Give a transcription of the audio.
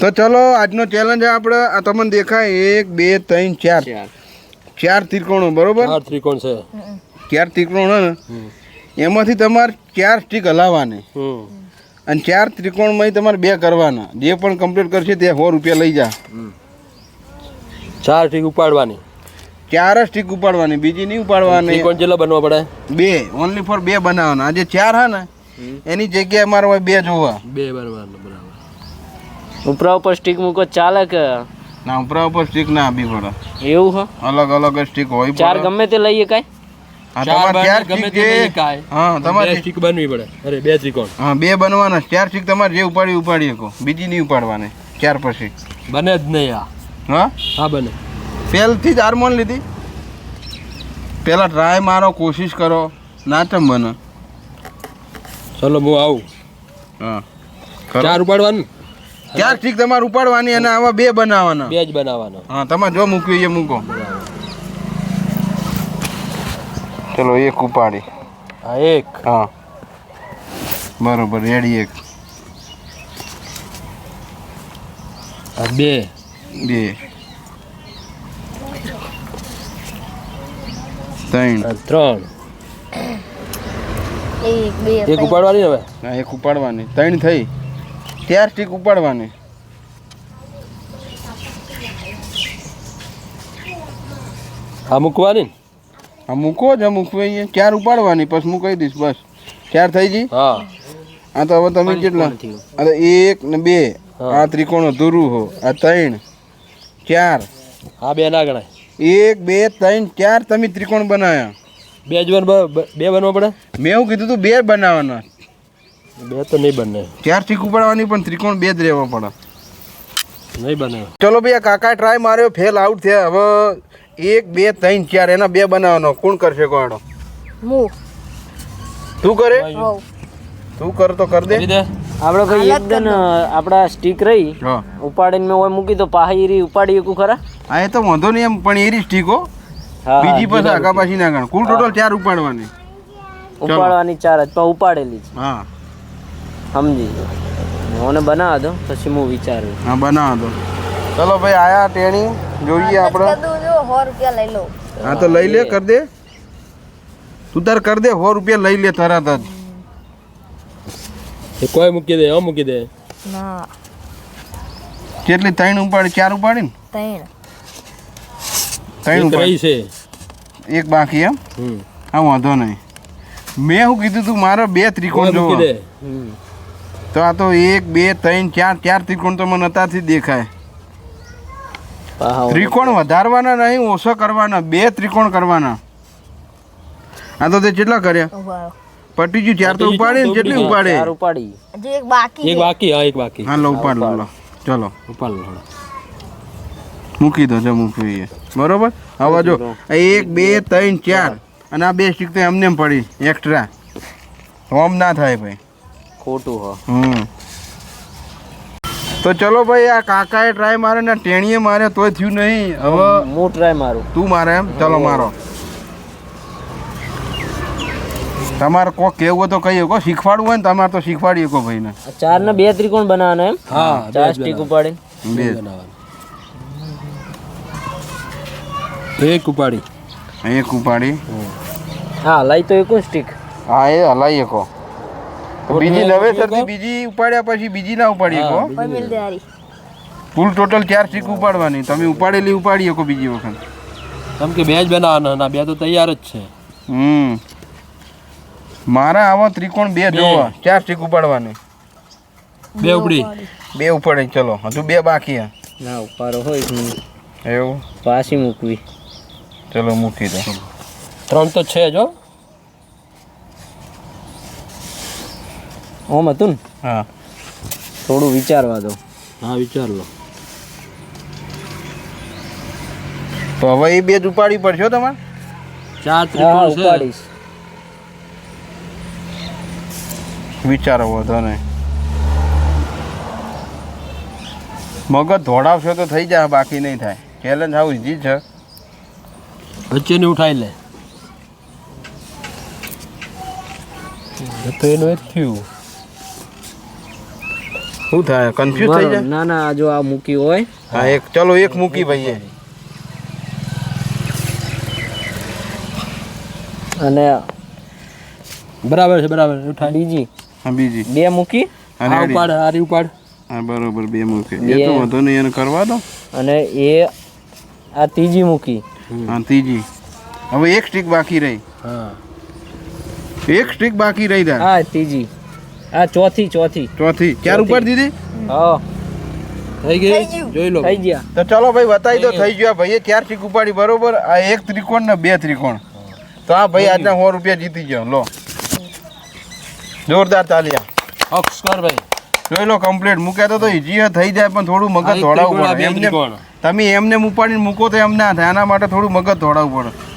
તો ચલો આજનો ચેલેન્જ આપણે આ તમને દેખાય એક બે ત્રણ ચાર. ચાર. ત્રિકોણો બરોબર? ચાર ત્રિકોણ છે. ચાર ત્રિકોણ ને? એમાંથી તમારે ચાર સ્ટીક હલાવવાની અને ચાર ત્રિકોણમાં તમારે બે કરવાના. જે પણ કમ્પ્લીટ કરશે તે સો રૂપિયા લઈ જા. ચાર સ્ટીક ઉપાડવાની. ચાર સ્ટીક ઉપાડવાની બીજી નહીં ઉપાડવાની. ત્રિકોણ જેટલા બનવા પડે? બે ઓનલી ફોર બે બનાવવાના. આ જે ચાર હા ને? એની જગ્યાએ હોય બે જોવા. બે બનવાના બરાબર. ઉપરા ઉપર સ્ટીક મૂકો ચાલે કે? ના ઉપરા ઉપર સ્ટીક ના આપી પડે. એવું હો? અલગ અલગ જ સ્ટીક હોય ચાર ગમે તે લઈએ કાંઈ? હા ચાર તમારે ચાર બને, ગમે તે કાંઈ. હા બે તમારે સ્ટીક બનવી પડે. અરે બે ત્રિકોણ. હા બે બનવાના ચાર સ્ટીક તમારે જે ઉપાડી ઉપાડી શકો. બીજી નહીં ઉપાડવાની ચાર પછી. બને જ નહીં આ. હા? હા બને. પહેલથી જ હાર્મોન લીધી. પહેલાં ટ્રાય મારો કોશિશ કરો. ના ચમ બને ચલો હું આવું. હા. ખરો? ચાર ઉપાડવાનું? ચાર સ્ટીક તમારે ઉપાડવાની અને આવા બે બનાવવાના? બે જ બનાવવાના. હા તમારે જો મૂકવી એ મૂકો. ચલો એક ઉપાડી. હા એક. હા. બરોબર રેડી એક. આ બે. બે. ત્રણ. ત્રણ. એક બે ઉપાડવાની હવે? હા એક ઉપાડવાની. ત્રણ થઈ. ચાર સ્ટીક ઉપાડવાની. આ મૂકવાની? હા મૂકો જ મૂકવી ચાર ઉપાડવાની? પછી હું કહી દઈશ બસ. ચાર થઈ ગઈ? હા. આ તો હવે તમે કેટલા? અરે એક ને બે. આ ત્રિકોણ અધૂરું હો. આ ત્રણ. ચાર. આ બે ના ગણાય એક બે ત્રણ ચાર તમે ત્રિકોણ બનાવ્યા બે જ બે બનવા પડે? મેં એવું કીધું તું બે બનાવવાના બે તો નહીં બને. ચાર ઠીક ઉપાડવાની પણ ત્રિકોણ બે જ રહેવા પડે. નહીં બને. ચલો ભાઈ કાકા ટ્રાય માર્યો ફેલ આઉટ થયા. હવે એક બે ત્રણ ચાર એના બે બનાવવાનો. કોણ કરશે કોણ હું. તું કરે? તું કર તો કર દે. કરી દે. આપણે ભાઈ એકદમ આપણા સ્ટીક રહી. ઉપાડીને મેં ઓય મૂકી તો પાહીરી ઉપાડી એકું ખરા? હા એ તો વાંધો નહીં એમ પણ એરી સ્ટીક હો. બીજી પાસે આગા પાછી ના ગણ. કુલ ટોટલ ચાર ઉપાડવાની. ઉપાડવાની ચાર જ પણ ઉપાડેલી છે હા. સમજી મને બનાવવા દો પછી હું વિચારું. હા બનાવો દો. ચલો ભાઈ આયા ટેણી. જોઈએ આપણે. સો રૂપિયા લઈ લો. હા તો લઈ લે કર દે. તું તાર કર દે સો રૂપિયા લઈ લે તરત જ. કોઈ મૂકી દે હા મૂકી દે. ના. કેટલી ત્રણ ઉપાડી ચાર ઉપાડી ને ત્રણ. ત્રણ એક ઉપાડી. છે. એક બાકી એમ? હા વાંધો નહીં. મેં શું કીધું તું મારો બે ત્રિકોણ જોવા. તો આ તો એક બે ત્રણ ચાર ચાર ત્રિકોણ તો મને અત્યારથી દેખાય. ત્રિકોણ વધારવાના નહીં ઓછો કરવાના બે ત્રિકોણ કરવાના. આ તો તે કેટલા કર્યા. પટી ગયું ચાર તો ઉપાડે ને કેટલી ઉપાડે. ચાર ઉપાડી. હજી એક બાકી એક બાકી હા એક બાકી. હા લો ઉપાડ લો ચલો. ઉપાડ લો મૂકી દો જો મૂકીએ બરોબર? હવે જો એક બે ત્રણ ચાર. અને આ બે સ્ટીક તો એમને એમ પડી એક્સ્ટ્રા હોમ ના થાય ભાઈ. ખોટું હો. હમ. તો ચલો ભાઈ આ કાકાએ ટ્રાય મારે ને ટેણીએ મારે તોય થયું નહીં. હવે હું ટ્રાય મારું. તું મારે એમ? ચલો મારો. તમારે કોઈ કેવું તો કહી શકો શીખવાડવું હોય ને તમારે તો શીખવાડી શકો ભાઈ ને ચાર ને બે ત્રિકોણ બનાવવાનો એમ? હા બે ચાર સ્ટીક ઉપાડી બે બનાવવાના. એક ઉપાડી. એક ઉપાડી. હા લઈ તો એક સ્ટીક હા એ હલાઈ શકો બીજી નવેસરથી બીજી ઉપાડ્યા પછી બીજી ના ઉપાડી શકો ફૂલ ટોટલ ચાર સીક ઉપાડવાની. તમે ઉપાડેલી ઉપાડી શકો બીજી વખત. કેમ કે બે જ બનાવવાના ના બે તો તૈયાર જ છે. હમ. મારા આવા ત્રિકોણ બે જોવા. ચાર સીક ઉપાડવાની. બે ઉપડી. બે ઉપાડે. ચલો હજુ બે બાકી હે. ના ઉપાડો હોય એવું? પાછી મૂકવી. ચલો મૂકી દો. ત્રણ તો છે જો ઓમ હતું ને હા. થોડું વિચારવા દો. હા વિચાર લો. તો હવે એ બે જ ઉપાડી પડશે તમારે? ચાર ત્રિકોણ છે. ઉપાડીશ. વિચારો વધો નહીં મગજ ધોડાવશો તો થઈ જાય બાકી નહીં થાય. ચેલેન્જ આવું ઈઝી છે. વચ્ચેની ઉઠાઈ લે. તો એનું એ થયું. શું થાય? કન્ફ્યુઝ થઈ જાય? ના ના જો આ મૂકી હોય. હા એક ચલો એક મૂકી ભાઈએ. અને બરાબર છે બરાબર. ઉઠા બીજી. હા બીજી. બે મૂકી. આ. ઉપાડ આરી ઉપાડ. હા બરોબર બે મૂકી. બે. એ તો વધો નહીં એને કરવા દો. અને એ આ ત્રીજી મૂકી. હા ત્રીજી. હવે એક સ્ટીક બાકી રહી. હા. એક સ્ટીક બાકી રહી હા ત્રીજી. આ ચોથી ચોથી. ચોથી. ક્યારે ઉપર દીધી? હા. થઈ ગઈ? જોઈ લો. થઈ ગયા. તો ચલો ભાઈ બતાવી દો થઈ ગયો. ભાઈએ ચાર ચીક ઉપાડી? બરોબર? આ એક ત્રિકોણ ને બે ત્રિકોણ. તો આ ભાઈ આજના સો રૂપિયા જીતી ગયો. લો. જોરદાર તાલિયા. અક્ષ કર ભાઈ. જોઈ લો કમ્પ્લીટ મૂક્યા તો તો ઈજી થઈ જાય પણ થોડું મગજ દોડાવવું પડે. એમને તમે એમને ઉપાડીને મૂકો તો એમ ના થાય આના માટે થોડું મગજ દોડાવવું પડે.